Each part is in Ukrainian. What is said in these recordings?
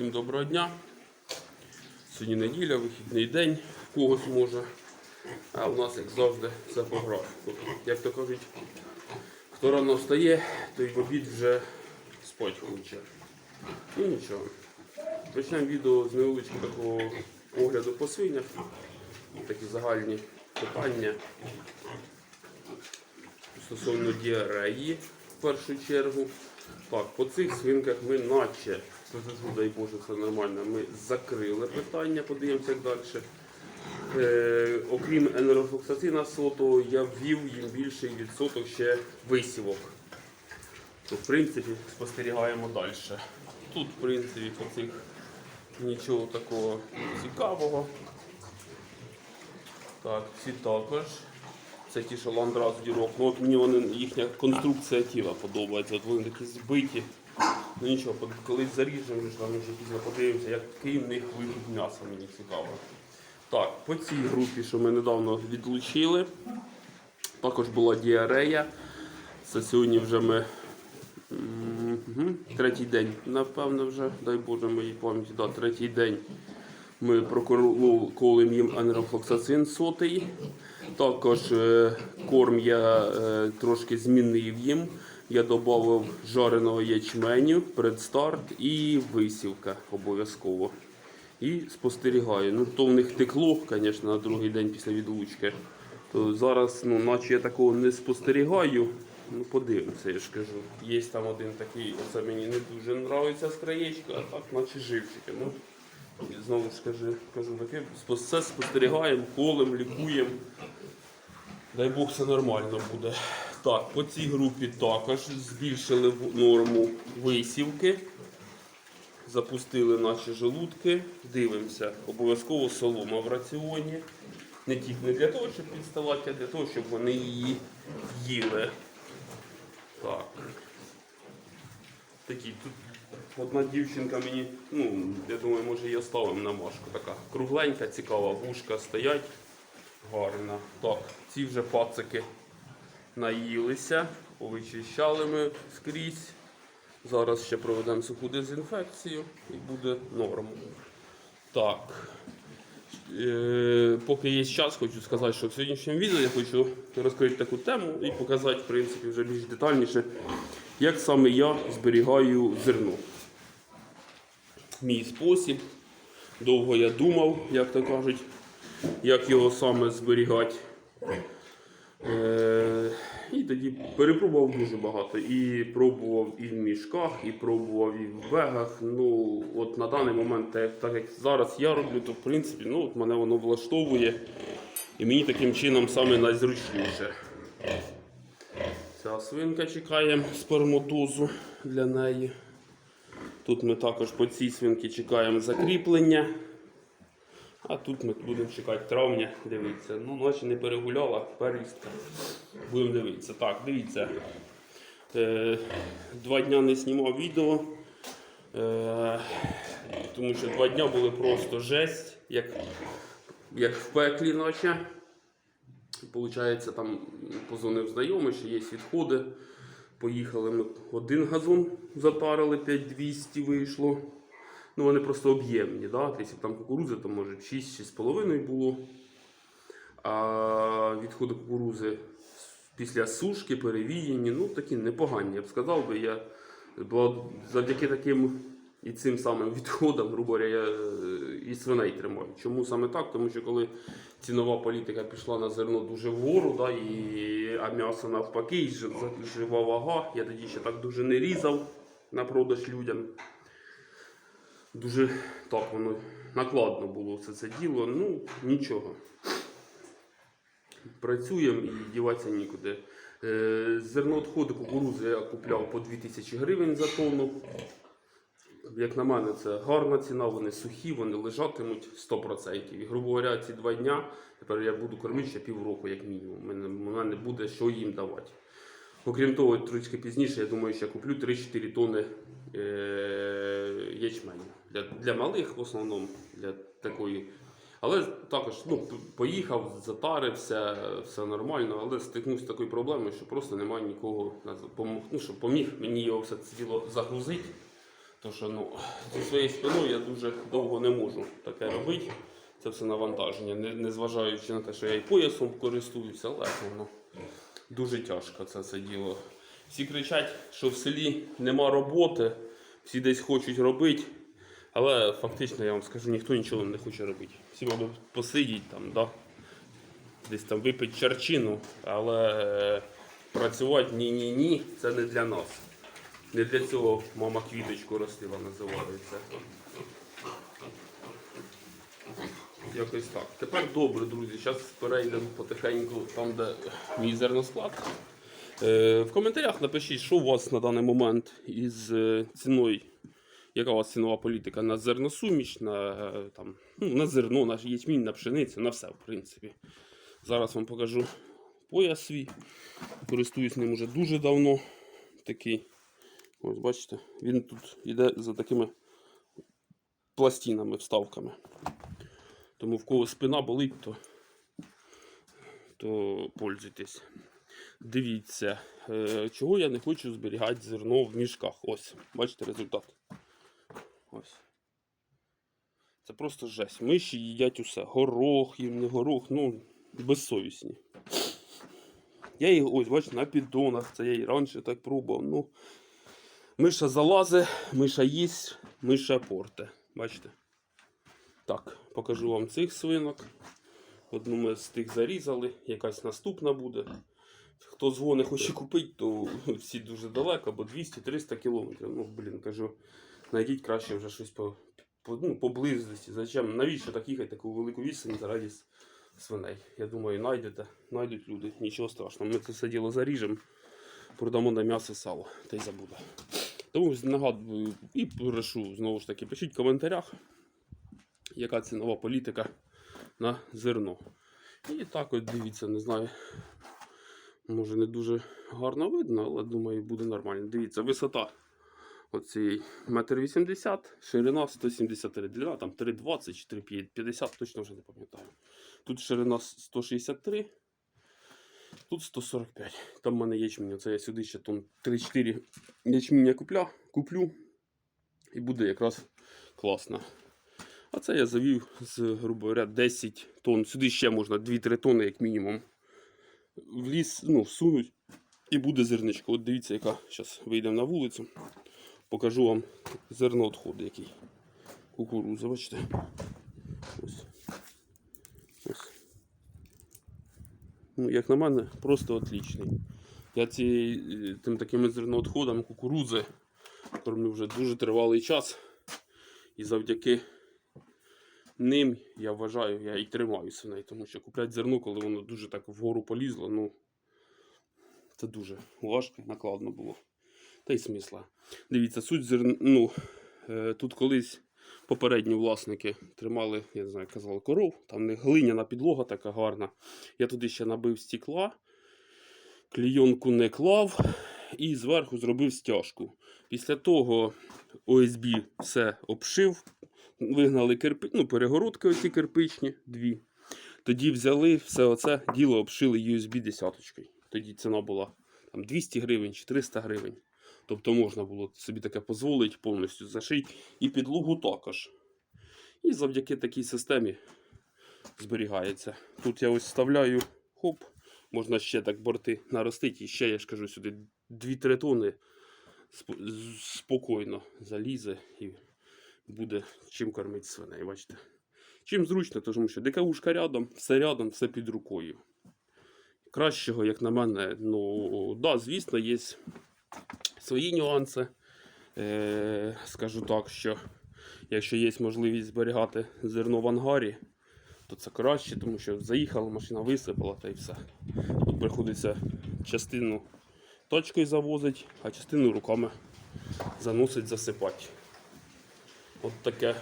Всім доброго дня. Сьогодні неділя, вихідний день, когось може. А у нас, як завжди, все по графіку. Як то кажуть, хто рано встає, той в обід вже спать хоче. Ну нічого. Почнемо відео з невеличкого такого огляду по свинях. Такі загальні питання стосовно діареї в першу чергу. Так, по цих свинках ми наче, скажу, дай Боже, все нормально, ми закрили питання, подивимося як далі. Е, окрім енерофлоксацина сотого, я ввів їм більший відсоток ще висівок. То, в принципі, спостерігаємо далі. Тут, в принципі, по цих нічого такого цікавого. Так, ці також. Це ті, що ландраз дірок. Ну, от мені вони, їхня конструкція тіла подобається. От вони такі збиті. Ну нічого, колись заріжемо, там вже пізно подивимося, який в них вихід м'яса, мені цікаво. Так, по цій групі, що ми недавно відлучили, також була діарея. Це сьогодні вже ми мгм, третій день. Напевно, вже, дай Боже, моїй пам'яті, да, третій день. Ми проколимо їм анерофлоксацин сотий. Також е, корм я е, трошки змінив їм. Я додав жареного ячменю, предстарт і висівка обов'язково. І спостерігаю. Ну, то в них текло, звісно, на другий день після відлучки. То зараз, ну, наче я такого не спостерігаю. Ну, подивимося, я ж кажу. Є там один такий, оце мені не дуже подобається з краєчка, а так, наче живчики. Ну, знову ж кажу, кажу таке, все спостерігаємо, колем, лікуємо. Дай Бог все нормально буде. Так, по цій групі також збільшили норму висівки. Запустили наші желудки. Дивимося. Обов'язково солома в раціоні. Не тільки не для того, щоб підставати, а для того, щоб вони її їли. Так. Такі тут одна дівчинка мені, ну, я думаю, може її оставимо на машку. Така кругленька, цікава, вушка стоять. Гарна. Так, ці вже пацики наїлися, повичищали ми скрізь. Зараз ще проведемо суху дезінфекцію і буде норм. Так. Е, поки є час, хочу сказати, що в сьогоднішньому відео я хочу розкрити таку тему і показати, в принципі, вже більш детальніше, як саме я зберігаю зерно. Мій спосіб. Довго я думав, як то кажуть, як його саме зберігати. Е, і тоді перепробував дуже багато. І пробував і в мішках, і пробував і в бегах. Ну, от на даний момент, так, як зараз я роблю, то в принципі ну, от мене воно влаштовує. І мені таким чином саме найзручніше. Ця свинка чекає спермодозу для неї. Тут ми також по цій свинці чекаємо закріплення. А тут ми будемо чекати травня, дивіться. Ну, наче не перегуляла, перістка. Будемо дивитися. Так, дивіться. Е, два дня не знімав відео. Е, тому що два дня були просто жесть, як, як в пеклі наче. Получається, там позвонив знайомий, що є відходи. Поїхали ми один газон затарили, 5200 вийшло. Ну, вони просто об'ємні, да? там кукурудзи, то може 6-6,5 було. А відходи кукурузи після сушки, перевіяні, ну такі непогані, я б сказав би. Я завдяки таким і цим самим відходам, грубо говоря, я е, і свиней тримаю. Чому саме так? Тому що коли цінова політика пішла на зерно дуже вгору, да, і, а м'ясо навпаки, і жива вага, я тоді ще так дуже не різав на продаж людям. Дуже так воно накладно було все це діло. Ну, нічого. Працюємо і діватися нікуди. Е, Зерноотходи кукурузи я купляв по 2000 гривень за тонну. Як на мене, це гарна ціна, вони сухі, вони лежатимуть 100%. І, грубо говоря, ці два дня тепер я буду кормити ще півроку, як мінімум. У мене, мене буде що їм давати. Окрім того, трішки пізніше, я думаю, що я куплю 3-4 тонни е, ячменю. Для, для малих в основному, для такої. Але також ну, поїхав, затарився, все нормально, але стикнувся з такою проблемою, що просто немає нікого, ну, щоб поміг мені його все це діло загрузити То що ну, зі своєю спиною я дуже довго не можу таке робити. Це все навантаження, не, не зважаючи на те, що я і поясом користуюся, але воно дуже тяжко це все діло. Всі кричать, що в селі нема роботи, всі десь хочуть робити. Але фактично я вам скажу, ніхто нічого не хоче робити. Всі мабуть посидіть там, да? десь там випить чарчину, але е, працювати ні-ні-ні, це не для нас. Не для цього мама квіточку ростила, називається. Якось так. Тепер добре, друзі. Зараз перейдемо потихеньку там, де мій зерносклад. Е, в коментарях напишіть, що у вас на даний момент із е, ціною, яка у вас цінова політика на зерносуміш, на, е, там, ну, на зерно, на ячмінь, на пшеницю, на все, в принципі. Зараз вам покажу пояс свій. Користуюсь ним уже дуже давно. Такий. Ось бачите, він тут йде за такими пластинами, вставками. Тому в кого спина болить, то, то пользуйтесь. Дивіться, е, чого я не хочу зберігати зерно в мішках. Ось, бачите результат. Ось. Це просто жесть. Миші їдять усе. Горох, їм не горох, ну, безсовісні. Я їх ось, бачите, на піддонах. Це я і раніше так пробував. Ну, миша залазить, миша їсть, миша порте. Бачите? Так, покажу вам цих свинок. Одну ми з тих зарізали, якась наступна буде. Хто дзвони хоче купити, то всі дуже далеко, бо 200-300 кілометрів. Ну, блін, кажу, знайдіть краще вже щось по, по, ну, поблизості. Зачем? Навіщо так їхати таку велику відстань заради свиней? Я думаю, знайдете, знайдуть люди, нічого страшного. Ми це все діло заріжемо, продамо на м'ясо сало, та й забуде. Тому нагадую і прошу знову ж таки, пишіть в коментарях, яка цінова політика на зерно. І так от дивіться, не знаю. Може не дуже гарно видно, але думаю, буде нормально. Дивіться, висота оцієї 1,80 м, ширина 173, длина там 3,20 чи 3,50, точно вже не пам'ятаю. Тут ширина 163, тут 145. Там в мене ячмінь. Це я сюди ще тон 3-4 ячміння купля, куплю. І буде якраз класно. А це я завів з, грубо говоря, 10 тонн. Сюди ще можна 2-3 тонни, як мінімум в ліс ну, всунуть і буде зерничко. От дивіться, яка зараз вийдемо на вулицю. Покажу вам зерноотходи, який. Кукуруза, бачите. Ось. Ось. Ну, як на мене, просто отлічний. Я ці, е, тим такими зерноотходами кукурузи кормлю вже дуже тривалий час. І завдяки ним я вважаю, я і тримаю свиней, тому що купляти зерно, коли воно дуже так вгору полізло, ну це дуже важко, накладно було. Та й смисла. Дивіться, суть зерн... ну, е, тут колись попередні власники тримали, я не знаю, казали, коров, там не глиняна підлога така гарна. Я туди ще набив стекла, клійонку не клав і зверху зробив стяжку. Після того ОСБ все обшив, вигнали кирпи... ну, перегородки оці кирпичні, дві. Тоді взяли все оце діло обшили USB десяточкою. Тоді ціна була там 200 гривень чи 300 гривень. Тобто можна було собі таке дозволити повністю зашити. І підлогу також. І завдяки такій системі зберігається. Тут я ось вставляю хоп, можна ще так борти наростити. І ще, я ж кажу, сюди 2-3 тони сп- спокійно залізе і буде чим кормити свиней. Бачите? Чим зручно, тому що дикавушка рядом, все рядом, все під рукою. Кращого, як на мене, ну, да, звісно, є свої нюанси. Е, скажу так, що якщо є можливість зберігати зерно в ангарі, то це краще, тому що заїхала, машина висипала та й все. Тут приходиться частину точкою завозити, а частину руками заносить, засипати. От таке.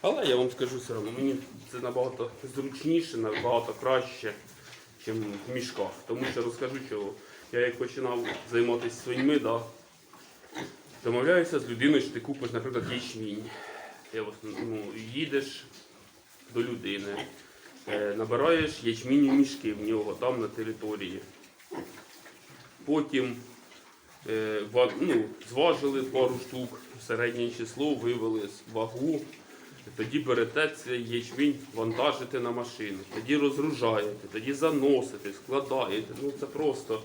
Але я вам скажу все одно, мені це набагато зручніше, набагато краще, ніж в мішках. Тому що розкажу, що я як починав займатися свиньми, да, домовляюся з людиною, що ти купиш, наприклад, ячмінь. Я ну, їдеш до людини, е, набираєш ячмінь у мішки в нього там на території. Потім Е, ну, зважили пару штук, середнє число, вивели вагу. Тоді берете цей ячмінь, вантажите на машину, тоді розгружаєте, тоді заносите, складаєте. Ну це просто.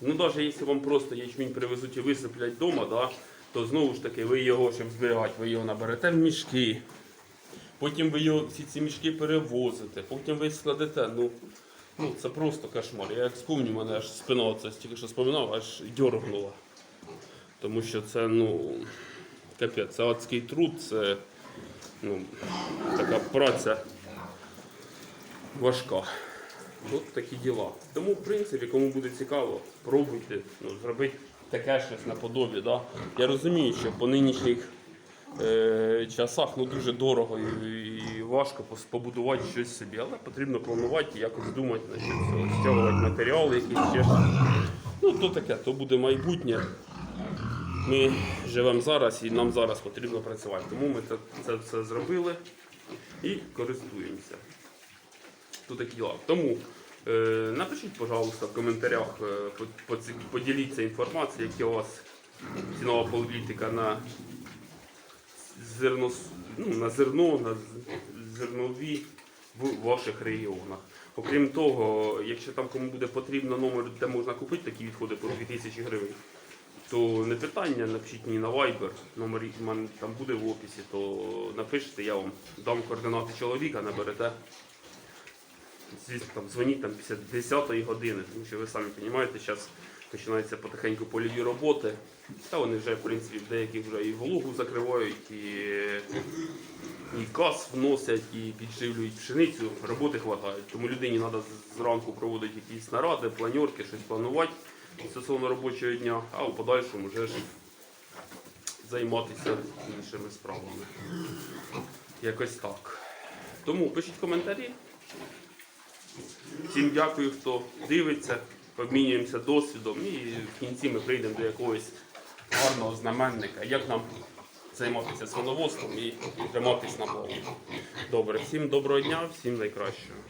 Ну навіть якщо вам просто ячмінь привезуть і висиплять вдома, да, то знову ж таки ви його, щоб зберігати, ви його наберете в мішки. Потім ви його всі ці мішки перевозите, потім ви складете. Ну, ну це просто кошмар. Я як спомню, мене аж спина це тільки що споминав, аж дьоргнула. Тому що це, ну, капець, це адський труд, це ну, така праця важка. От такі діла. Тому, в принципі, кому буде цікаво, пробуйте ну, зробити таке щось наподобі. Да? Я розумію, що по нинішніх е, часах ну, дуже дорого і, і важко побудувати щось собі, але потрібно планувати і якось думати, значить, цього, стягувати матеріали, якісь ще. Ну, то таке, то буде майбутнє. Ми живемо зараз і нам зараз потрібно працювати. Тому ми це, все зробили і користуємося. Тут такі діла. Тому е, напишіть, пожалуйста, в коментарях, е, поділіться інформацією, яка у вас цінова політика на зерно, ну, на зерно, на зернові в ваших регіонах. Окрім того, якщо там кому буде потрібно номер, де можна купити такі відходи по 2000 гривень, то не питання, напишіть мені на Viber, номер мене там буде в описі, то напишіть, я вам дам координати чоловіка, наберете. Звісно, там дзвоніть там після 10 години, тому що ви самі розумієте, зараз починаються потихеньку польові роботи. Та вони вже, в принципі, в деяких вже і вологу закривають, і, і газ вносять, і підживлюють пшеницю. Роботи вистачає. Тому людині треба зранку проводити якісь наради, планерки, щось планувати стосовно робочого дня, а у подальшому вже ж займатися іншими справами. Якось так. Тому пишіть коментарі. Всім дякую, хто дивиться, обмінюємося досвідом і в кінці ми прийдемо до якогось гарного знаменника, як нам займатися свиноводством і триматись на плаву. Добре, всім доброго дня, всім найкращого.